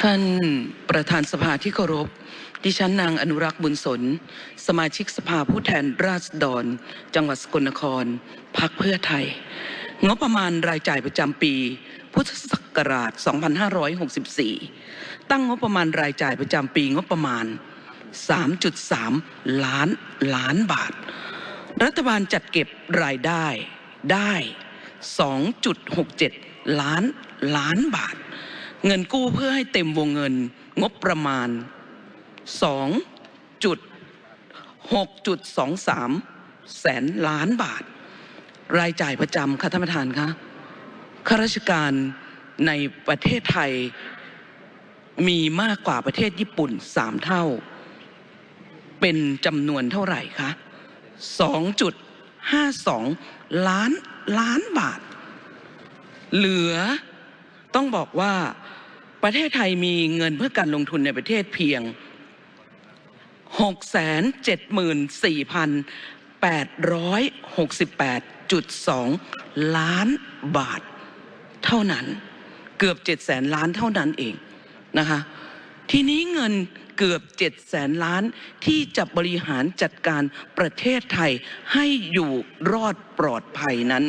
ท่านประธานสภาที่เคารพ ดิฉันนางอนุรักษ์บุญสน สมาชิกสภาผู้แทนราษฎร จังหวัดสกลนคร พักเพื่อไทย งบประมาณรายจ่ายประจำปี พุทธศักราช 2564 ตั้งงบประมาณรายจ่ายประจำปีงบประมาณ 3.3 ล้านล้านบาท รัฐบาลจัดเก็บรายได้ได้ 2.67 ล้านล้านบาท เงินกู้เพื่อให้เต็มวงเงินงบประมาณ 2.6.23 แสนล้านบาท รายจ่ายประจำค่ะท่านประธานคะข้าราชการในประเทศไทยมีมากกว่าประเทศญี่ปุ่นสามเท่า เป็นจำนวนเท่าไหร่คะ 2.52 ล้านล้านบาท เหลือต้องบอกว่า ประเทศไทยมีเงินเพื่อการลงทุนในประเทศเพียง 674,868.2 ล้านบาทเท่านั้น เกือบ7แสนล้านเท่านั้นเองนะคะทีนี้เงินเกือบ7แสนล้านที่จะบริหารจัดการประเทศไทยให้อยู่รอดปลอดภัยนั้น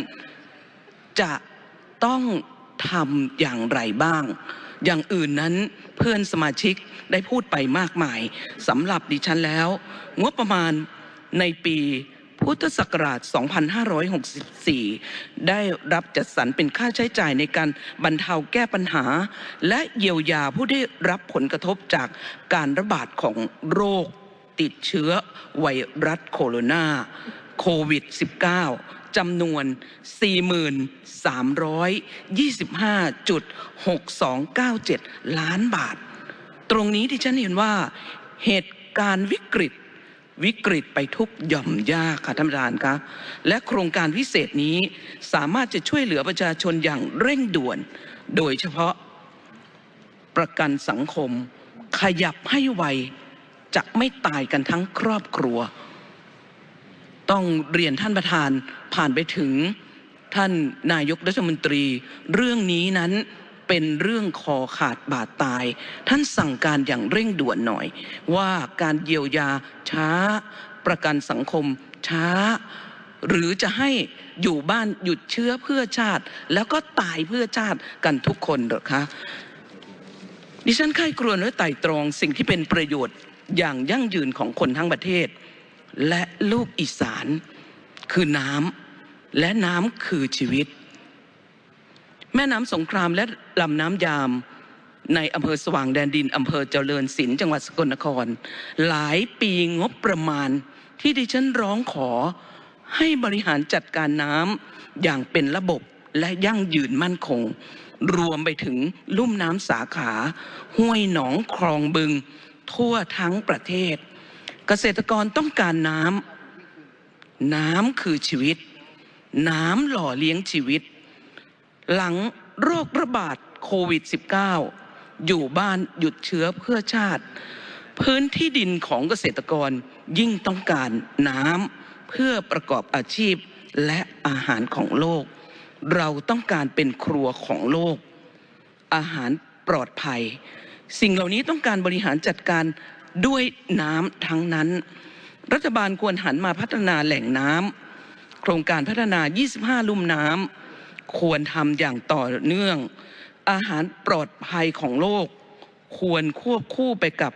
จะต้องทำอย่างไรบ้าง อย่างอื่นนั้นเพื่อนสมาชิกได้พูดไปมากมายสำหรับดิฉันแล้ว งบประมาณในปีพุทธศักราช 2564 ได้รับจัดสรรเป็นค่าใช้จ่ายในการบรรเทาแก้ปัญหา และเยียวยาผู้ได้รับผลกระทบจากการระบาดของโรคติดเชื้อไวรัสโคโรนาโควิด -19 จำนวน 4325.6297 ล้านบาท ตรงนี้ที่ฉันเห็นว่าเหตุการณ์วิกฤตวิกฤตไปทุกหย่อมยากค่ะท่านประธานคะและโครงการพิเศษนี้สามารถจะช่วยเหลือประชาชนอย่างเร่งด่วน โดยเฉพาะประกันสังคม ขยับให้ไวจะไม่ตายกันทั้งครอบครัว ต้องเรียนท่านประธานผ่านไปถึงท่านนายกรัฐมนตรี เรื่องนี้นั้นเป็นเรื่องคอขาดบาดตาย ท่านสั่งการอย่างเร่งด่วนหน่อย ว่าการเยียวยาช้าประกันสังคมช้า หรือจะให้อยู่บ้านหยุดเชื้อเพื่อชาติ แล้วก็ตายเพื่อชาติกันทุกคนเหรอคะดิฉันใคร่ครวญและไต่ตรองสิ่งที่เป็นประโยชน์อย่างยั่งยืนของคนทั้งประเทศ และลูกอีสานคือน้ำและน้ำคือชีวิต แม่น้ำสงครามและลำน้ำยาม ในอำเภอสว่างแดนดินอำเภอเจริญศิลป์จังหวัดสกลนคร หลายปีงบประมาณที่ดิฉันร้องขอให้บริหารจัดการน้ำอย่างเป็นระบบและยั่งยืนมั่นคง รวมไปถึงลุ่มน้ำสาขา ห้วยหนองคลองบึง ทั่วทั้งประเทศ เกษตรกรต้องการน้ำน้ำคือชีวิต น้ำหล่อเลี้ยงชีวิต หลังโรคระบาดโควิด -19 อยู่บ้านหยุดเชื้อเพื่อชาติ พื้นที่ดินของเกษตรกรยิ่งต้องการน้ำเพื่อประกอบอาชีพและอาหารของโลก เราต้องการเป็นครัวของโลก อาหารปลอดภัย สิ่งเหล่านี้ต้องการบริหารจัดการ ด้วยน้ำทั้งนั้น รัฐบาลควรหันมาพัฒนาแหล่งน้ำโครงการพัฒนา 25 ลุ่มน้ำควรทำอย่างต่อเนื่อง อาหารปลอดภัยของโลก ควรควบคู่ไปกับ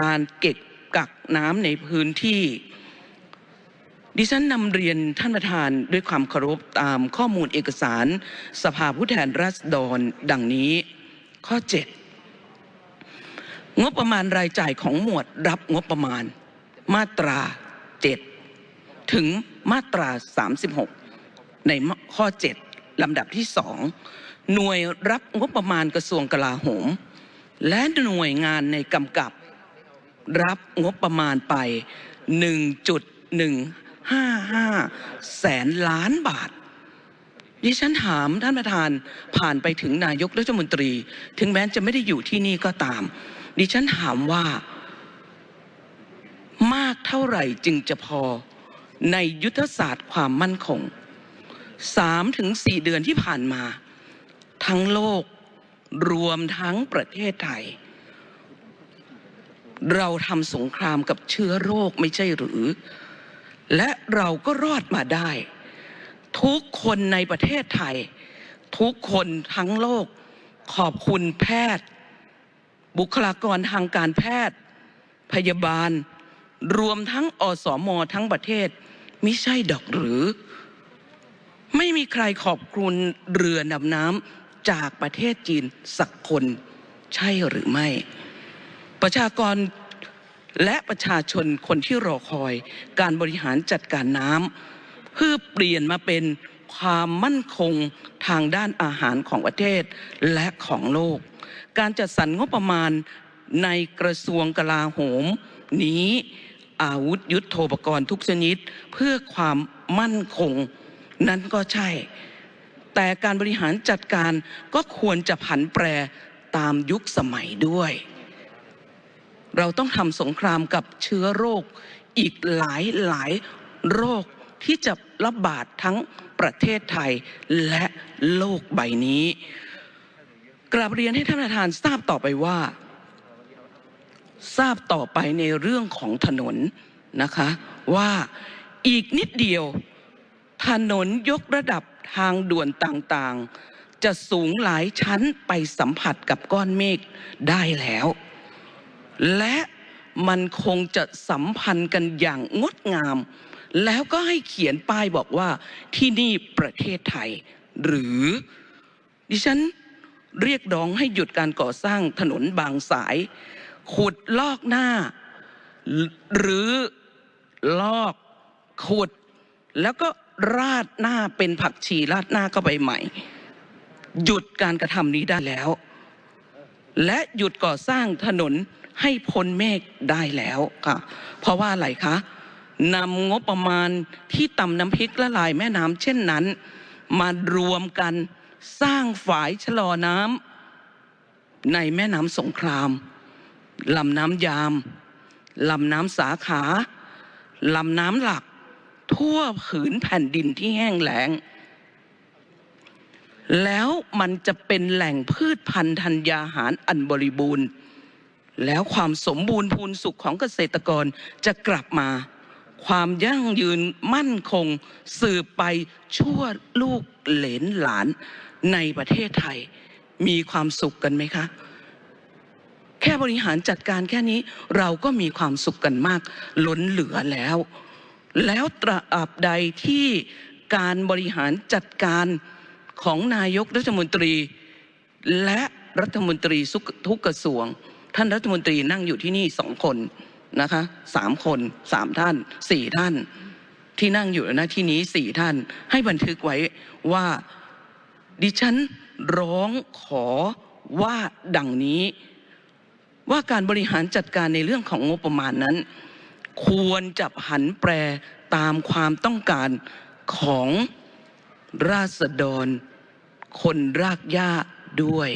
การเก็บกักน้ำในพื้นที่ ดิฉันนำเรียนท่านประธานด้วยความเคารพตามข้อมูลเอกสาร สภาผู้แทนราษฎรดังนี้ ข้อ 7 งบประมาณรายจ่ายของหมวดรับงบประมาณ มาตรา7ถึงมาตรา 36 ในข้อ 7 ลำดับที่2หน่วยรับงบประมาณกระทรวงกลาโหม และหน่วยงานในกำกับรับงบประมาณไป 1.155 แสนล้านบาท ดิฉันถามท่านประธานผ่านไปถึงนายกรัฐมนตรี ถึงแม้จะไม่ได้อยู่ที่นี่ก็ตาม ดิฉันถามว่ามากเท่าไหร่จึงจะพอในยุทธศาสตร์ความมั่นคงสามถึงสี่เดือนที่ผ่านมา ทั้งโลกรวมทั้งประเทศไทย เราทำสงครามกับเชื้อโรคไม่ใช่หรือ และเราก็รอดมาได้ ทุกคนในประเทศไทย ทุกคนทั้งโลกขอบคุณแพทย์ บุคลากรทางการแพทย์ พยาบาล รวมทั้งอสมทั้งประเทศมิใช่ดอกหรือ ไม่มีใครขอบคุณเรือนำน้ำจากประเทศจีนสักคน ใช่หรือไม่ ประชากรและประชาชนคนที่รอคอย การบริหารจัดการน้ำเพื่อเปลี่ยนมาเป็น ความมั่นคงทางด้านอาหารของประเทศและของโลก การจัดสรรงบประมาณในกระทรวงกลาโหม นี้อาวุธยุทโธปกรณ์ทุกชนิด เพื่อความมั่นคงนั้นก็ใช่ แต่การบริหารจัดการก็ควรจะผันแปรตามยุคสมัยด้วย เราต้องทำสงครามกับเชื้อโรคอีกหลายหลายโรคที่จะระบาดทั้ง ประเทศไทยและโลกใบนี้ กราบเรียนให้ท่านประธานทราบต่อไปว่า ทราบต่อไปในเรื่องของถนนนะคะว่าอีกนิดเดียว ถนนยกระดับทางด่วนต่างๆ จะสูงหลายชั้นไปสัมผัสกับก้อนเมฆได้แล้ว และมันคงจะสัมพันธ์กันอย่างงดงาม แล้วก็ให้เขียนป้ายบอกว่าที่นี่ประเทศไทย หรือดิฉันเรียกร้องให้หยุดการก่อสร้างถนนบางสาย ขุดลอกหน้า หรือลอกขุด แล้วก็ราดหน้าเป็นผักชีราดหน้าเข้าไปใหม่ หยุดการกระทำนี้ได้แล้ว และหยุดก่อสร้างถนนให้พ้นเมฆได้แล้วค่ะ เพราะว่าอะไรคะ นำงบประมาณที่ตำน้ำพริกละลายแม่น้ำเช่นนั้น มารวมกันสร้างฝายชะลอน้ำในแม่น้ำสงครามลำน้ำยามลำน้ำสาขาลำน้ำหลัก ทั่วผืนแผ่นดินที่แห้งแล้ง แล้วมันจะเป็นแหล่งพืชพันธุ์ธัญญาหารอันบริบูรณ์ แล้วความสมบูรณ์พูนสุขของเกษตรกรจะกลับมา ความยั่งยืนมั่นคง สืบไปชั่วลูกเหลนหลานในประเทศไทย มีความสุขกันไหมคะ แค่บริหารจัดการแค่นี้เราก็มีความสุขกันมาก ล้นเหลือแล้ว แล้วตราบใดที่การบริหารจัดการของนายกรัฐมนตรี และรัฐมนตรีทุกกระทรวง ท่านรัฐมนตรีนั่งอยู่ที่นี่สองคน นะคะสามคนสามท่านสี่ท่าน ที่นั่งอยู่ณที่นี้สี่ท่าน ให้บันทึกไว้ว่าดิฉันร้องขอว่าดังนี้ ว่าการบริหารจัดการในเรื่องของงบประมาณนั้น ควรจะหันแปรตามความต้องการของราษฎร คนรากหญ้าด้วย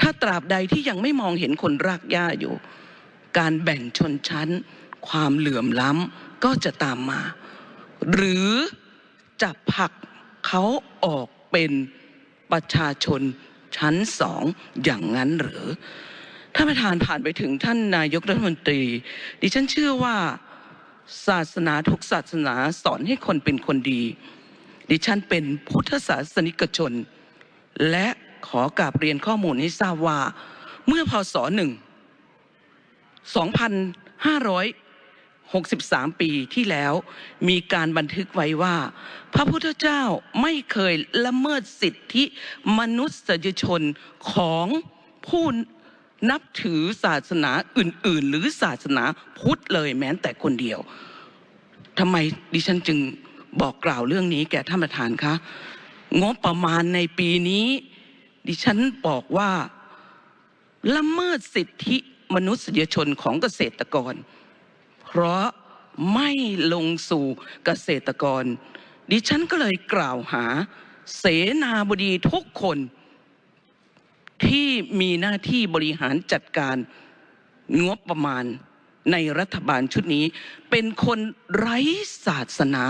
ถ้าตราบใดที่ยังไม่มองเห็นคนรากหญ้าอยู่ การแบ่งชนชั้น ความเหลื่อมล้ำก็จะตามมา หรือจะผลักเขาออกเป็นประชาชนชั้นสองอย่างนั้นหรือท่านประธานผ่านไปถึงท่านนายกรัฐมนตรี ดิฉันเชื่อว่าศาสนาทุกศาสนาสอนให้คนเป็นคนดี ดิฉันเป็นพุทธศาสนิกชน และขอกราบเรียนข้อมูลให้ทราบว่า เมื่อพศหนึ่ง 2,563 ปีที่แล้วมีการบันทึกไว้ว่า พระพุทธเจ้าไม่เคยละเมิดสิทธิมนุษยชนของผู้นับถือศาสนาอื่น ๆ หรือศาสนาพุทธเลยแม้แต่คนเดียวทำไมดิฉันจึงบอกกล่าวเรื่องนี้แก่ท่านประธานคะงบประมาณในปีนี้ ดิฉันบอกว่าละเมิดสิทธิ มนุษยชนของเกษตรกร เพราะไม่ลงสู่เกษตรกร ดิฉันก็เลยกล่าวหา เสนาบดีทุกคนที่มีหน้าที่บริหารจัดการงบประมาณในรัฐบาลชุดนี้ เป็นคนไร้ศาสนา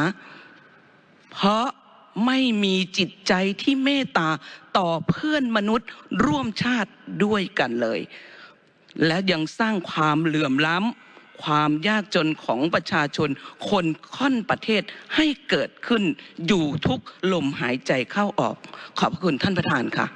เพราะไม่มีจิตใจที่เมตตาต่อเพื่อนมนุษย์ร่วมชาติด้วยกันเลย และยังสร้างความเหลื่อมล้ำความยากจนของประชาชนคนค่อนประเทศให้เกิดขึ้นอยู่ทุกลมหายใจเข้าออก ขอบพระคุณท่านประธานค่ะ